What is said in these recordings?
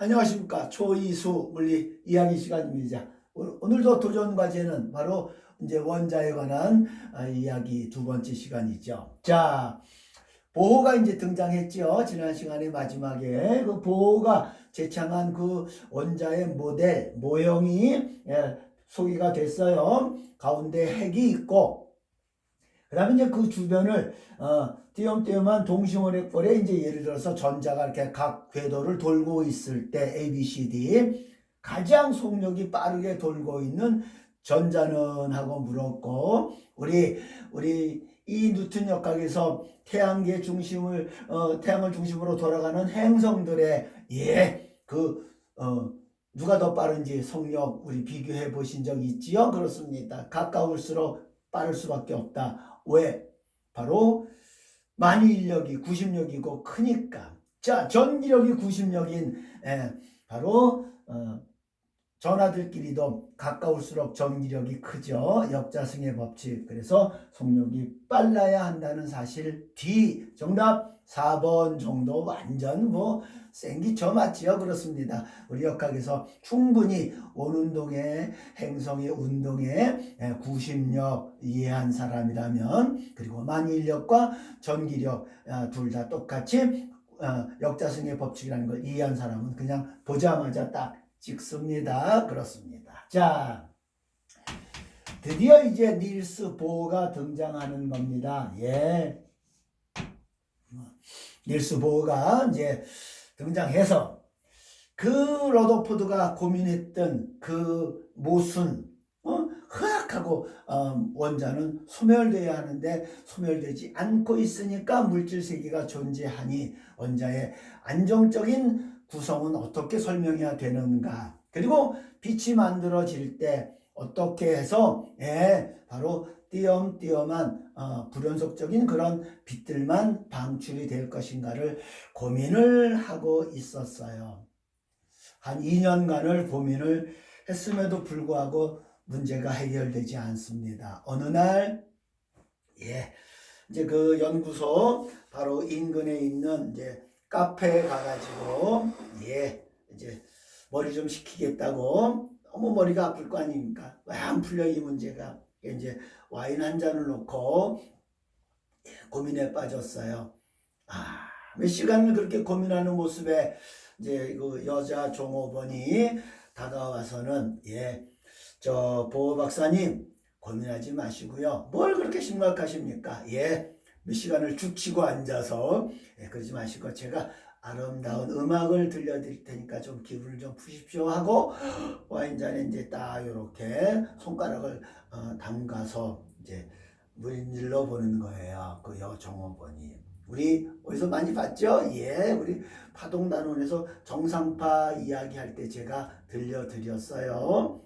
안녕하십니까 초이수 물리 이야기 시간입니다. 오- 오늘도 도전 과제는 바로 이제 원자에 관한 아, 이야기 두 번째 시간이죠. 자 보호가 이제 등장했죠. 지난 시간에 마지막에 그 보호가 제창한 그 원자의 모델 모형이 예, 소개가 됐어요. 가운데 핵이 있고 그다음에 이제 그 주변을 어, 띄엄띄엄한 동시원의 꼴에 이제 예를 들어서 전자가 이렇게 각 궤도를 돌고 있을 때 A, B, C, D 가장 속력이 빠르게 돌고 있는 전자는 하고 물었고 우리 우리 이 뉴턴 역학에서 태양계 중심을 어, 태양을 중심으로 돌아가는 행성들의 예그 어, 누가 더 빠른지 속력 우리 비교해 보신 적 있지요? 그렇습니다. 가까울수록 빠를 수밖에 없다. 왜? 바로 만일력이 90력이고 크니까. 자, 전기력이 90력인 바로 어, 전하들끼리도 가까울수록 전기력이 크죠. 역자승의 법칙. 그래서 속력이 빨라야 한다는 사실 D. 정답 4번 정도 완전 뭐 생기쳐 맞지요. 그렇습니다. 우리 역학에서 충분히 원운동의 행성의 운동의 90력 이해한 사람이라면 그리고 만일력과 전기력 아, 둘다 똑같이 어, 역자승의 법칙이라는 걸 이해한 사람은 그냥 보자마자 딱 찍습니다. 그렇습니다. 자, 드디어 이제 닐스 보어가 등장하는 겁니다. 예. 닐스 보어가 이제 등장해서 그 로더포드가 고민했던 그 모순, 어? 허약하고 어, 원자는 소멸돼야 하는데 소멸되지 않고 있으니까 물질 세계가 존재하니 원자의 안정적인 구성은 어떻게 설명해야 되는가? 그리고 빛이 만들어질 때 어떻게 해서 예, 바로 띄엄띄엄한 어, 불연속적인 그런 빛들만 방출이 될 것인가를 고민을 하고 있었어요. 한 2년간을 고민을 했음에도 불구하고 문제가 해결되지 않습니다. 어느 날, 예, 이제 그 연구소 바로 인근에 있는 이제 카페에 가가지고, 예, 이제 머리 좀 식히겠다고 너무 머리가 아플 거 아닙니까? 왜 안 풀려 이 문제가? 이제 와인 한 잔을 놓고 예, 고민에 빠졌어요. 아, 몇 시간을 그렇게 고민하는 모습에 이제 그 여자 종업원이 다가와서는 예, 저 보호 박사님 고민하지 마시고요. 뭘 그렇게 심각하십니까? 예, 몇 시간을 죽치고 앉아서 예, 그러지 마시고 제가 아름다운 음악을 들려드릴 테니까 좀 기분을 좀 푸십시오 하고 와인잔에 이제 딱 이렇게 손가락을 어, 담가서 이제 문질러 보는 거예요. 그 여종업원이. 우리 어디서 많이 봤죠? 예, 우리 파동단원에서 정상파 이야기할 때 제가 들려드렸어요.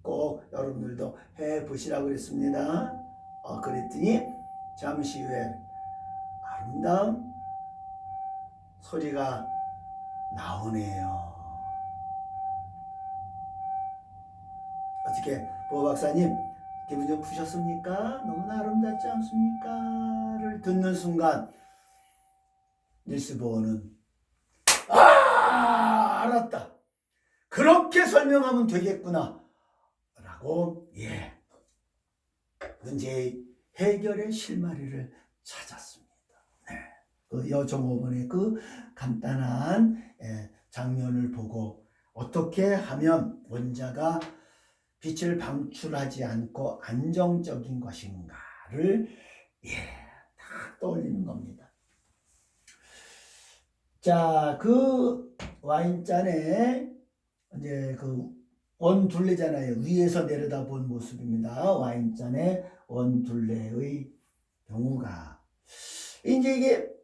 꼭 여러분들도 해 보시라고 그랬습니다. 어, 그랬더니 잠시 후에 아름다운 소리가 나오네요. 어떻게 보 박사님 기분 좀 푸셨습니까? 너무나 아름답지 않습니까?를 듣는 순간 닐스 보어는 아 알았다. 그렇게 설명하면 되겠구나. 라고 예 문제의 해결의 실마리를 찾았습니다. 네. 그 여종업원의 그 간단한 예, 장면을 보고 어떻게 하면 원자가 빛을 방출하지 않고 안정적인 것인가를 예, 딱 떠올리는 겁니다. 자, 그 와인잔에 이제 그 원둘레잖아요. 위에서 내려다본 모습입니다. 와인잔의 원둘레의 경우가 이제 이게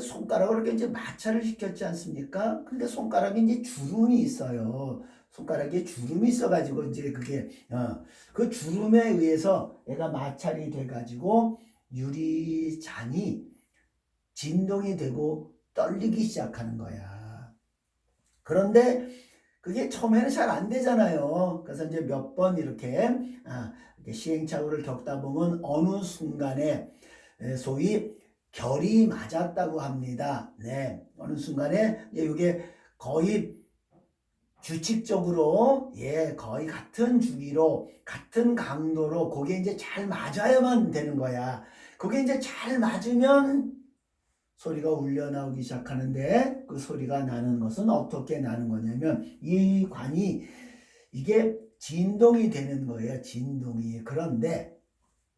손가락으로 이렇게 이제 마찰을 시켰지 않습니까? 근데 손가락에 이제 주름이 있어요. 손가락에 주름이 있어가지고 이제 그게 어, 그 주름에 의해서 얘가 마찰이 돼가지고 유리잔이 진동이 되고 떨리기 시작하는 거야. 그런데 그게 처음에는 잘 안 되잖아요. 그래서 이제 몇 번 이렇게, 아, 시행착오를 겪다 보면 어느 순간에 에, 소위 결이 맞았다고 합니다. 네, 어느 순간에 이게 거의 규칙적으로 예 거의 같은 주기로 같은 강도로 그게 이제 잘 맞아야만 되는 거야. 그게 이제 잘 맞으면 소리가 울려 나오기 시작하는데 그 소리가 나는 것은 어떻게 나는 거냐면 이 관이 이게 진동이 되는 거예요. 진동이. 그런데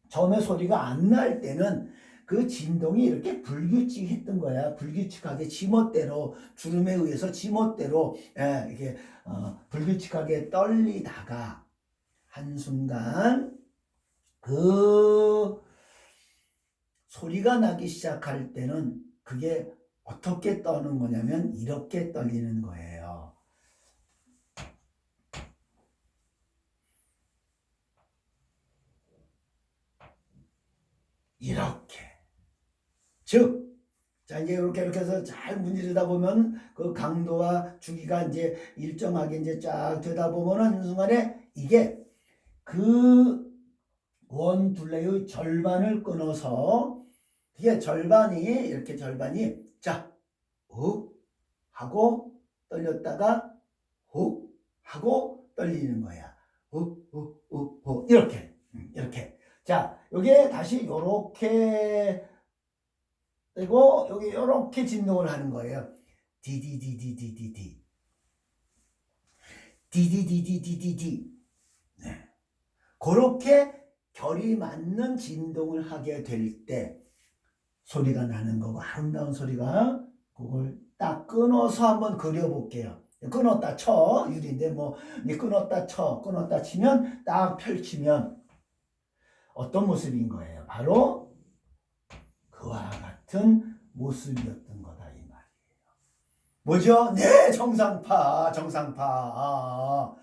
처음에 소리가 안 날 때는 그 진동이 이렇게 불규칙했던 거야. 불규칙하게 지멋대로 주름에 의해서 지멋대로 예, 이게 어, 불규칙하게 떨리다가 한 순간 그 소리가 나기 시작할 때는 그게 어떻게 떠는 거냐면 이렇게 떨리는 거예요. 이렇게. 즉, 자, 이제 이렇게 이렇게 해서 잘 문지르다 보면 그 강도와 주기가 이제 일정하게 이제 쫙 되다 보면은 한순간에 이게 그 원 둘레의 절반을 끊어서 이게 절반이 이렇게 절반이 자, 훅 하고 떨렸다가 훅 하고 떨리는 거야. 훅훅훅훅 이렇게. 음, 이렇게. 자, 요게 다시 요렇게 그리고 여기 요렇게 진동을 하는 거예요. 디디디디디디디 디디디디디디디 네. 그렇게 결이 맞는 진동을 하게 될 때 소리가 나는 거고 아름다운 소리가 그걸 딱 끊어서 한번 그려볼게요. 끊었다 쳐 유리인데 뭐 끊었다 쳐 끊었다 치면 딱 펼치면 어떤 모습인 거예요? 바로 같은 모습이었던 거다 이 말이에요. 뭐죠? 네, 정상파, 정상파. 아,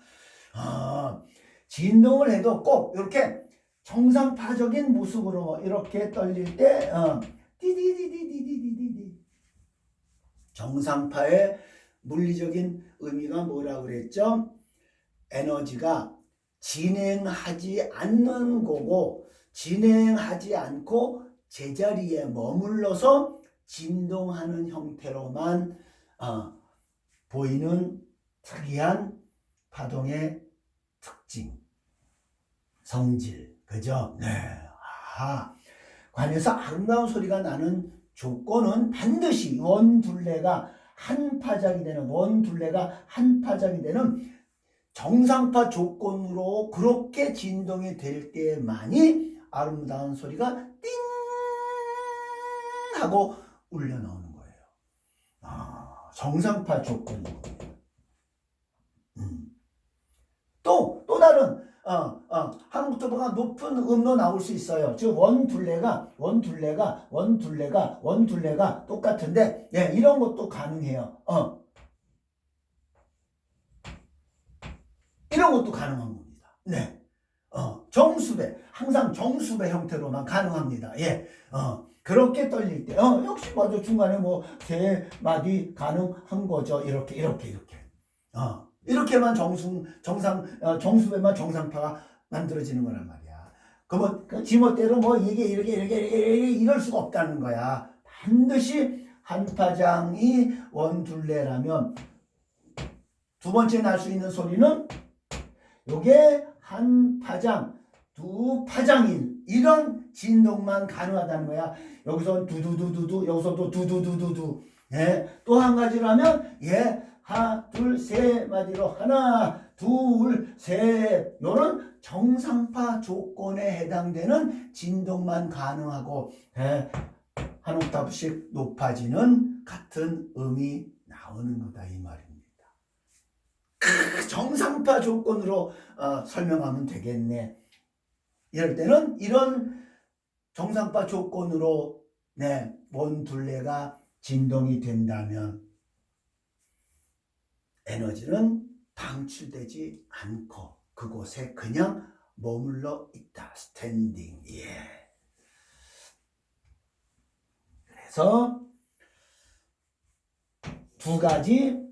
아, 진동을 해도 꼭 이렇게 정상파적인 모습으로 이렇게 떨릴 때, 어, 디디디디디디디디. 정상파의 물리적인 의미가 뭐라 그랬죠? 에너지가 진행하지 않는 거고 진행하지 않고 제자리에 머물러서 진동하는 형태로만 어, 보이는 특이한 파동의 특징, 성질, 그죠? 네. 아, 관에서 아름다운 소리가 나는 조건은 반드시 원둘레가 한 파장이 되는 원둘레가 한 파장이 되는 정상파 조건으로 그렇게 진동이 될 때만이 아름다운 소리가 띵 하고 울려 나오는 거예요. 아, 정상파 조건이거든요. 음. 또, 또 다른, 어, 어, 한 옥타브가 높은 음로 나올 수 있어요. 즉, 원 둘레가, 원 둘레가, 원 둘레가, 원 둘레가 똑같은데, 예, 이런 것도 가능해요. 어. 이런 것도 가능한 겁니다. 네. 어, 정수배, 항상 정수배 형태로만 가능합니다. 예. 어, 그렇게 떨릴 때, 어, 역시 맞아. 중간에 뭐, 세 마디 가능한 거죠. 이렇게, 이렇게, 이렇게. 어, 이렇게만 정수, 정상, 어, 정수배만 정상파가 만들어지는 거란 말이야. 그러면, 그 지멋대로 뭐, 이게 이렇게, 이렇게, 이렇게, 이럴 수가 없다는 거야. 반드시 한 파장이 원둘레라면, 두 번째 날 수 있는 소리는 요게 한 파장, 두 파장인 이런 진동만 가능하다는 거야. 여기서 두두두두두, 여기서도 두두두두두. 예, 또 한 가지라면 예, 하나, 둘, 세 마디로 하나, 둘, 셋. 요런 정상파 조건에 해당되는 진동만 가능하고 예, 한 옥타브씩 높아지는 같은 음이 나오는 거다 이 말입니다. 그 정상파 조건으로 어, 설명하면 되겠네. 이럴 때는 이런 정상파 조건으로 네, 원 둘레가 진동이 된다면 에너지는 방출되지 않고 그곳에 그냥 머물러 있다. 스탠딩. 예. 그래서 두 가지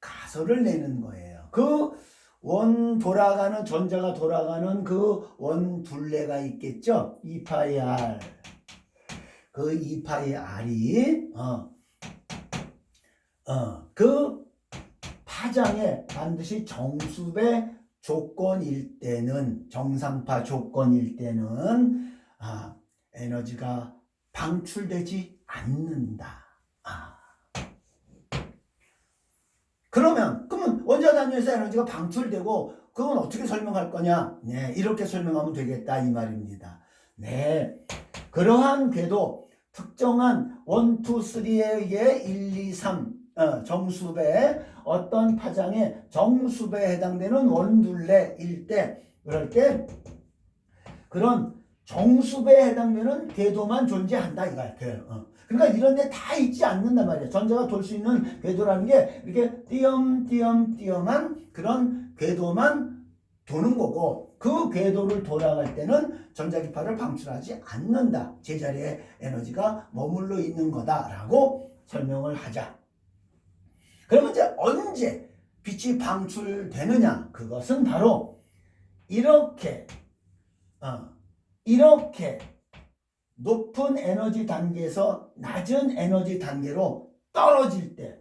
가설을 내는 거예요. 그 원 돌아가는 전자가 돌아가는 그 원 둘레가 있겠죠. 2파이 R. 그 2파이 R이 어. 어, 그 파장에 반드시 정수배 조건일 때는 정상파 조건일 때는 아, 에너지가 방출되지 않는다. 아. 그러면 그러면 원자 단위에서 에너지가 방출되고 그건 어떻게 설명할 거냐? 네, 이렇게 설명하면 되겠다 이 말입니다. 네. 그러한 궤도 특정한 1, 2, 3에 의해 1, 2, 3 어, 정수배 어떤 파장에 정수배에 해당되는 원둘레일 때 그럴 때 그런 정수배에 해당되는 궤도만 존재한다 이거야. 그, 어. 그러니까 이런 데 다 있지 않는단 말이야. 전자가 돌 수 있는 궤도라는 게 이렇게 띄엄띄엄띄엄한 그런 궤도만 도는 거고 그 궤도를 돌아갈 때는 전자기파를 방출하지 않는다. 제자리에 에너지가 머물러 있는 거다라고 설명을 하자. 그러면 이제 언제 빛이 방출되느냐? 그것은 바로 이렇게 어, 이렇게 높은 에너지 단계에서 낮은 에너지 단계로 떨어질 때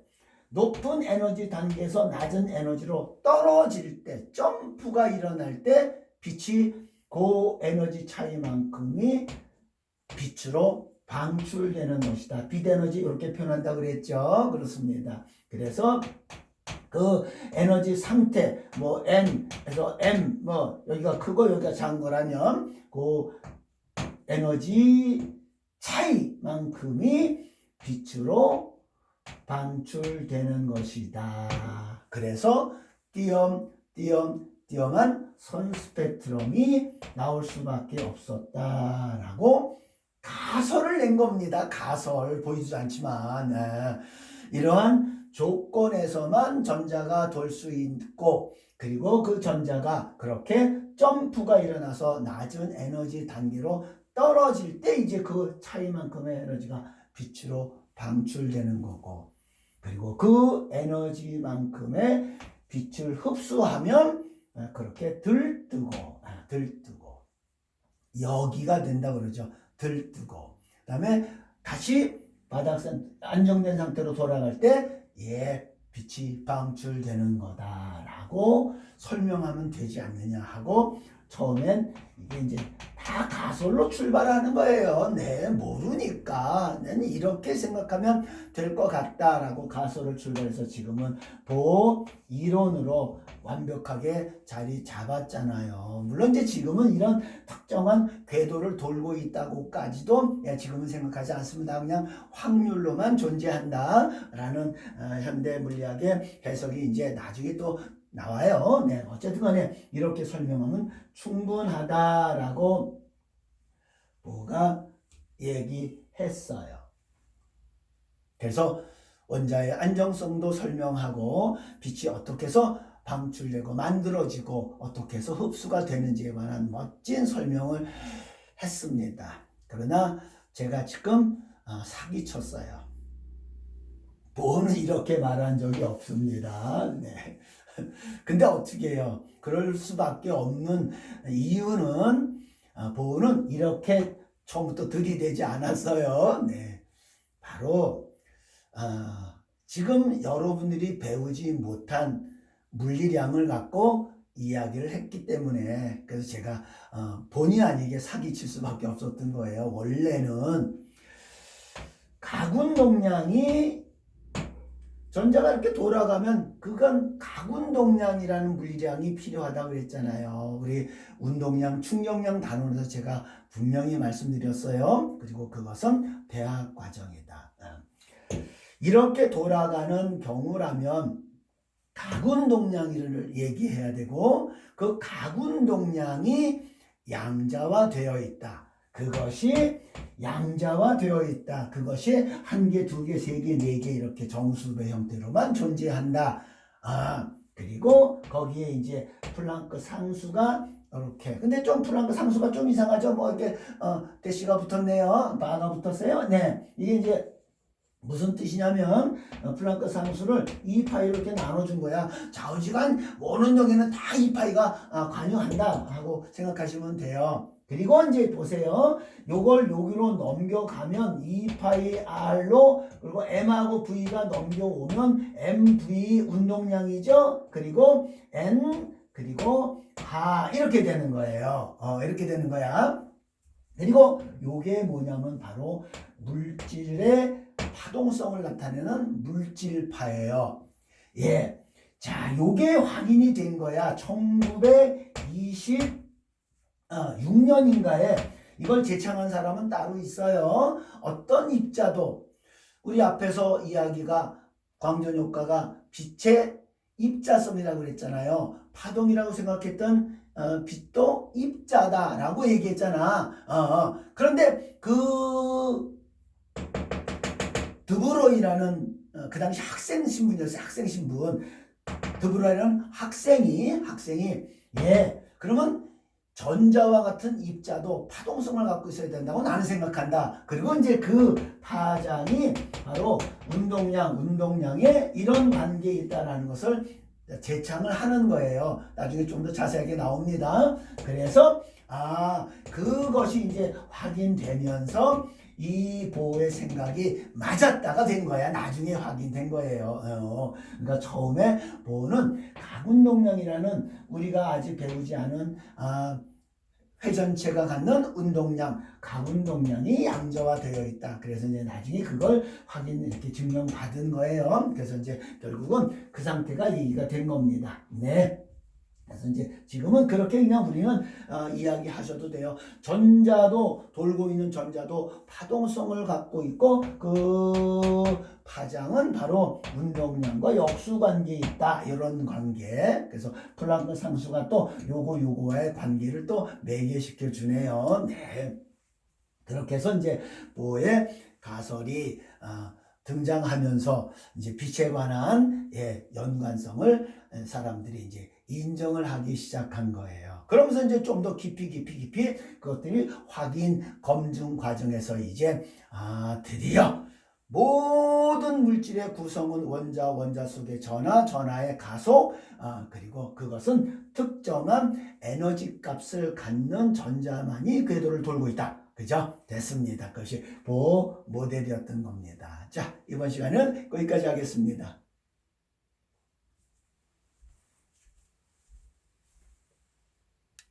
높은 에너지 단계에서 낮은 에너지로 떨어질 때 점프가 일어날 때 빛이 고 에너지 차이만큼이 빛으로 방출되는 것이다. 빛 에너지 이렇게 표현한다 그랬죠. 그렇습니다. 그래서 그 에너지 상태 뭐 N에서 M 뭐 여기가 크고 여기가 작은 거라면 그 에너지 차이만큼이 빛으로 방출되는 것이다. 그래서 띄엄 띄엄 띄엄한 선 스펙트럼이 나올 수밖에 없었다라고 가설을 낸 겁니다. 가설 보이지도 않지만 네. 이러한 조건에서만 전자가 돌 수 있고 그리고 그 전자가 그렇게 점프가 일어나서 낮은 에너지 단계로 떨어질 때 이제 그 차이만큼의 에너지가 빛으로 방출되는 거고 그리고 그 에너지만큼의 빛을 흡수하면 그렇게 들뜨고 아, 들뜨고 여기가 된다 그러죠. 들뜨고 그 다음에 다시 바닥 안정된 상태로 돌아갈 때 예, 빛이 방출되는 거다라고 설명하면 되지 않느냐 하고 처음엔 이게 이제 다 가설로 출발하는 거예요. 네, 모르니까. 나는 이렇게 생각하면 될 것 같다라고 가설을 출발해서 지금은 보 이론으로 완벽하게 자리 잡았잖아요. 물론 이제 지금은 이런 특정한 궤도를 돌고 있다고까지도 예, 지금은 생각하지 않습니다. 그냥 확률로만 존재한다라는 어, 현대 물리학의 해석이 이제 나중에 또 나와요. 네, 어쨌든 간에 이렇게 설명하면 충분하다라고 뭐가 얘기했어요. 그래서 원자의 안정성도 설명하고 빛이 어떻게 해서 방출되고 만들어지고 어떻게 해서 흡수가 되는지에 관한 멋진 설명을 했습니다. 그러나 제가 지금 어, 사기쳤어요. 보는 이렇게 말한 적이 없습니다. 네. 근데 어떻게 해요? 그럴 수밖에 없는 이유는 어, 보는 이렇게 처음부터 들이대지 않았어요. 네. 바로 어, 지금 여러분들이 배우지 못한 물리량을 갖고 이야기를 했기 때문에 그래서 제가 어, 본의 아니게 사기칠 수밖에 없었던 거예요. 원래는 가군 동량이 전자가 이렇게 돌아가면 그건 가군동량이라는 물량이 필요하다고 그랬잖아요. 우리 운동량, 충격량 단원에서 제가 분명히 말씀드렸어요. 그리고 그것은 대학 과정이다. 어. 이렇게 돌아가는 경우라면 가군동량을 얘기해야 되고 그 가군동량이 양자화 되어 있다. 그것이 양자화 되어 있다. 그것이 한 개, 두 개, 세 개, 네 개 이렇게 정수배 형태로만 존재한다. 아, 그리고 거기에 이제 플랑크 상수가 이렇게. 근데 좀 플랑크 상수가 좀 이상하죠. 뭐 이렇게 어, 대시가 붙었네요. 바가 붙었어요. 네, 이게 이제 무슨 뜻이냐면 어, 플랑크 상수를 2파이로 이렇게 나눠준 거야. 좌우지간 원운동에는 다 2파이가 아, 관여한다 하고 생각하시면 돼요. 그리고 이제 보세요. 요걸 여기로 넘겨가면 2파이 R로 그리고 M하고 V가 넘겨오면 MV 운동량이죠. 그리고 N 그리고 하 이렇게 되는 거예요. 어, 이렇게 되는 거야. 그리고 요게 뭐냐면 바로 물질의 파동성을 나타내는 물질파예요. 예. 자, 요게 확인이 된 거야. 1926년인가에 이걸 제창한 사람은 따로 있어요. 어떤 입자도 우리 앞에서 이야기가 광전 효과가 빛의 입자성이라고 그랬잖아요. 파동이라고 생각했던 어, 빛도 입자다라고 얘기했잖아. 어, 어. 그런데 그 드브로이라는 어, 그 당시 학생 신분이었어요. 학생 신분. 드브로이라는 학생이 학생이 예 그러면 전자와 같은 입자도 파동성을 갖고 있어야 된다고 나는 생각한다. 그리고 이제 그 파장이 바로 운동량, 운동량에 이런 관계에 있다라는 것을 재창을 하는 거예요. 나중에 좀 더 자세하게 나옵니다. 그래서 아 그것이 이제 확인되면서 이 보호의 생각이 맞았다가 된 거야. 나중에 확인된 거예요. 어, 그러니까 처음에 보호는 각운동량이라는 우리가 아직 배우지 않은 아, 회전체가 갖는 운동량, 각운동량이 양자화되어 있다. 그래서 이제 나중에 그걸 확인 이렇게 증명받은 거예요. 그래서 이제 결국은 그 상태가 얘기가 된 겁니다. 네. 그래서 이제 지금은 그렇게 그냥 우리는 어, 이야기하셔도 돼요. 전자도 돌고 있는 전자도 파동성을 갖고 있고 그 파장은 바로 운동량과 역수 관계에 있다 이런 관계. 그래서 플랑크 상수가 또 요거 요거와의 관계를 또 매개시켜 주네요. 네. 그렇게 해서 이제 보의 가설이 어, 등장하면서 이제 빛에 관한 예, 연관성을 사람들이 이제 인정을 하기 시작한 거예요. 그러면서 이제 좀 더 깊이 깊이 깊이 그것들이 확인 검증 과정에서 이제 아 드디어 모든 물질의 구성은 원자 원자 속의 전하 전하의 가속 아, 그리고 그것은 특정한 에너지 값을 갖는 전자만이 궤도를 돌고 있다. 그죠? 됐습니다. 그것이 보호 모델이었던 겁니다. 자, 이번 시간은 거기까지 하겠습니다.